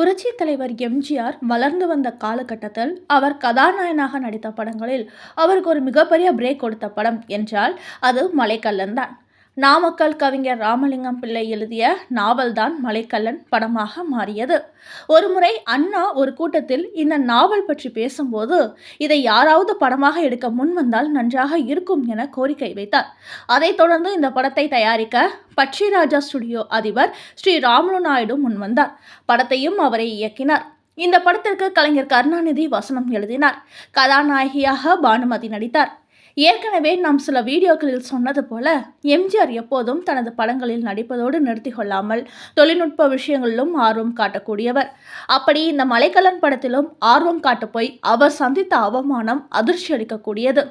புரட்சி தலைவர் எம்ஜிஆர் வளர்ந்து வந்த காலகட்டத்தில் அவர் கதாநாயகனாக நடித்த படங்களில் அவருக்கு ஒரு மிகப்பெரிய பிரேக் கொடுத்த படம் என்றால் அது மலைக்கல்லன் தான். நாமக்கல் கவிஞர் ராமலிங்கம் பிள்ளை எழுதிய நாவல்தான் மலைக்கல்லன் படமாக மாறியது. ஒருமுறை அண்ணா ஒரு கூட்டத்தில் இந்த நாவல் பற்றி பேசும்போது இதை யாராவது படமாக எடுக்க முன் வந்தால் நன்றாக இருக்கும் என கோரிக்கை வைத்தார். அதைத் தொடர்ந்து இந்த படத்தை தயாரிக்க பட்சிராஜா ஸ்டுடியோ அதிபர் ஸ்ரீ ராமலு நாயுடு முன்வந்தார் படத்தையும் அவரை இயக்கினார். இந்த படத்திற்கு கலைஞர் கருணாநிதி வசனம் எழுதினார். கதாநாயகியாக பானுமதி நடித்தார். ஏற்கனவே நாம் சில வீடியோக்களில் சொன்னது போல எம்ஜிஆர் எப்போதும் தனது படங்களில் நடிப்பதோடு நிறுத்தி கொள்ளாமல் தொழில்நுட்ப விஷயங்களிலும் ஆர்வம் காட்டக்கூடியவர். அப்படி இந்த மலைக்கலன் படத்திலும் ஆர்வம் காட்டு போய் அவர் சந்தித்த அவமானம் அதிர்ச்சி அளிக்கக்கூடியது.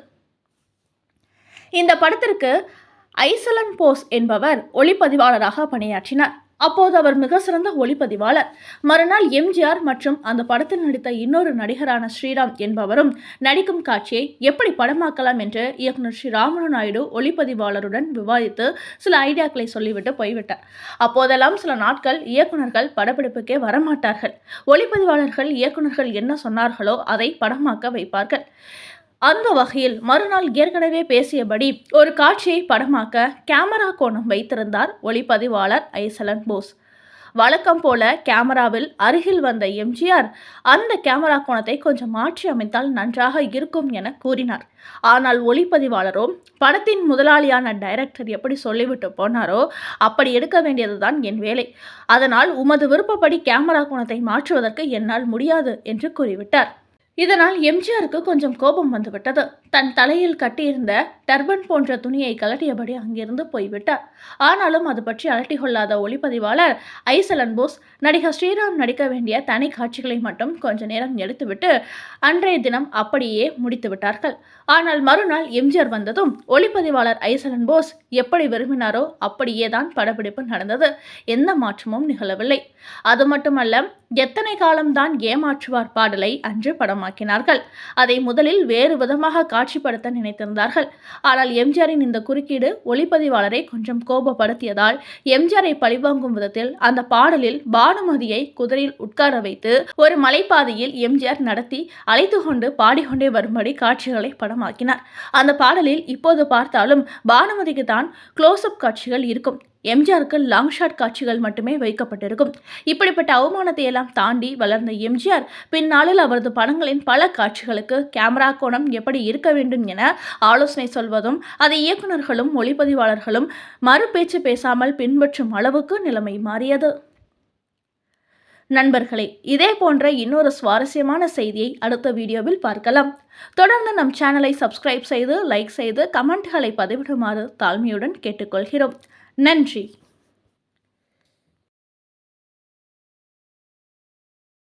இந்த படத்திற்கு ஐசலன் போஸ் என்பவர் ஒளிப்பதிவாளராக பணியாற்றினார். அப்போது அவர் மிக சிறந்த ஒளிப்பதிவாளர். மறுநாள் எம்ஜிஆர் மற்றும் அந்த படத்தில் நடித்த இன்னொரு நடிகரான ஸ்ரீராம் என்பவரும் நடிக்கும் காட்சியை எப்படி படமாக்கலாம் என்று இயக்குனர் ஸ்ரீ ராமனு நாயுடு ஒளிப்பதிவாளருடன் விவாதித்து சில ஐடியாக்களை சொல்லிவிட்டு போய்விட்டார். அப்போதெல்லாம் சில நாட்கள் இயக்குநர்கள் படப்பிடிப்புக்கே வரமாட்டார்கள். ஒளிப்பதிவாளர்கள் இயக்குநர்கள் என்ன சொன்னார்களோ அதை படமாக்க வைப்பார்கள். அந்த வகையில் மறுநாள் ஏற்கனவே பேசியபடி ஒரு காட்சியை படமாக்க கேமரா கோணம் வைத்திருந்தார் ஒளிப்பதிவாளர் ஐசலன் போஸ். வழக்கம் போல கேமராவில் அருகில் வந்த எம்ஜிஆர் அந்த கேமரா கோணத்தை கொஞ்சம் மாற்றி அமைத்தால் நன்றாக இருக்கும் என கூறினார். ஆனால் ஒளிப்பதிவாளரோ படத்தின் முதலாளியான டைரக்டர் எப்படி சொல்லிவிட்டு போனாரோ அப்படி எடுக்க வேண்டியதுதான் என் வேலை. அதனால் உமது விருப்பப்படி கேமரா கோணத்தை மாற்றுவதற்கு என்னால் முடியாது என்று கூறிவிட்டார். இதனால் எம்ஜிஆருக்கு கொஞ்சம் கோபம் வந்துவிட்டது. தன் தலையில் கட்டியிருந்த டர்பன் போன்ற துணியை கலட்டியபடி அங்கிருந்து போய்விட்டார். ஆனாலும் அது பற்றி அலட்டி கொள்ளாத ஒளிப்பதிவாளர் ஐசலன் போஸ் நடிகர் ஸ்ரீராம் நடிக்க வேண்டிய தனி காட்சிகளை மட்டும் கொஞ்ச நேரம் எடுத்துவிட்டு அன்றைய தினம் அப்படியே முடித்து விட்டார்கள். ஆனால் மறுநாள் எம்ஜிஆர் வந்ததும் ஒளிப்பதிவாளர் ஐசலன் போஸ் எப்படி விரும்பினாரோ அப்படியே தான் படப்பிடிப்பு நடந்தது. எந்த மாற்றமும் நிகழவில்லை. அது மட்டுமல்ல எத்தனை காலம்தான் ஏமாற்றுவார் பாடலை அன்று படமாக்கினார்கள் அதை முதலில் வேறு விதமாக காட்சிப்படுத்த நினைத்திருந்தார்கள். ஆனால் எம்ஜிஆரின் இந்த குறுக்கீடு ஒளிப்பதிவாளரை கொஞ்சம் கோபப்படுத்தியதால் எம்ஜிஆரை பழிவாங்கும் விதத்தில் அந்த பாடலில் பானுமதியை குதிரையில் உட்கார வைத்து ஒரு மலைப்பாதையில் எம்ஜிஆர் நடத்தி அழைத்து கொண்டு பாடிக்கொண்டே வரும்படி காட்சிகளை படமாக்கினார். அந்த பாடலில் இப்போது பார்த்தாலும் பானுமதிக்கு தான் க்ளோஸ்அப் காட்சிகள் இருக்கும். எம்ஜிஆருக்கு லாங் ஷாட் காட்சிகள் மட்டுமே வைக்கப்பட்டிருக்கும். இப்படிப்பட்ட அவமானத்தை எல்லாம் தாண்டி வளர்ந்த எம்ஜிஆர் பின்னாளில் அவரது படங்களின் பல காட்சிகளுக்கு கேமரா கோணம் எப்படி இருக்க வேண்டும் என ஆலோசனை சொல்வதும் அதை இயக்குநர்களும் ஒளிப்பதிவாளர்களும் மறு பேச்சு பேசாமல் பின்பற்றும் அளவுக்கு நிலைமை மாறியது. நண்பர்களே இதே போன்ற இன்னொரு சுவாரஸ்யமான செய்தியை அடுத்த வீடியோவில் பார்க்கலாம். தொடர்ந்து நம் சேனலை சப்ஸ்கிரைப் செய்து லைக் செய்து கமெண்ட்களை பதிவிடுமாறு தாழ்மையுடன் கேட்டுக்கொள்கிறோம். நன்றி.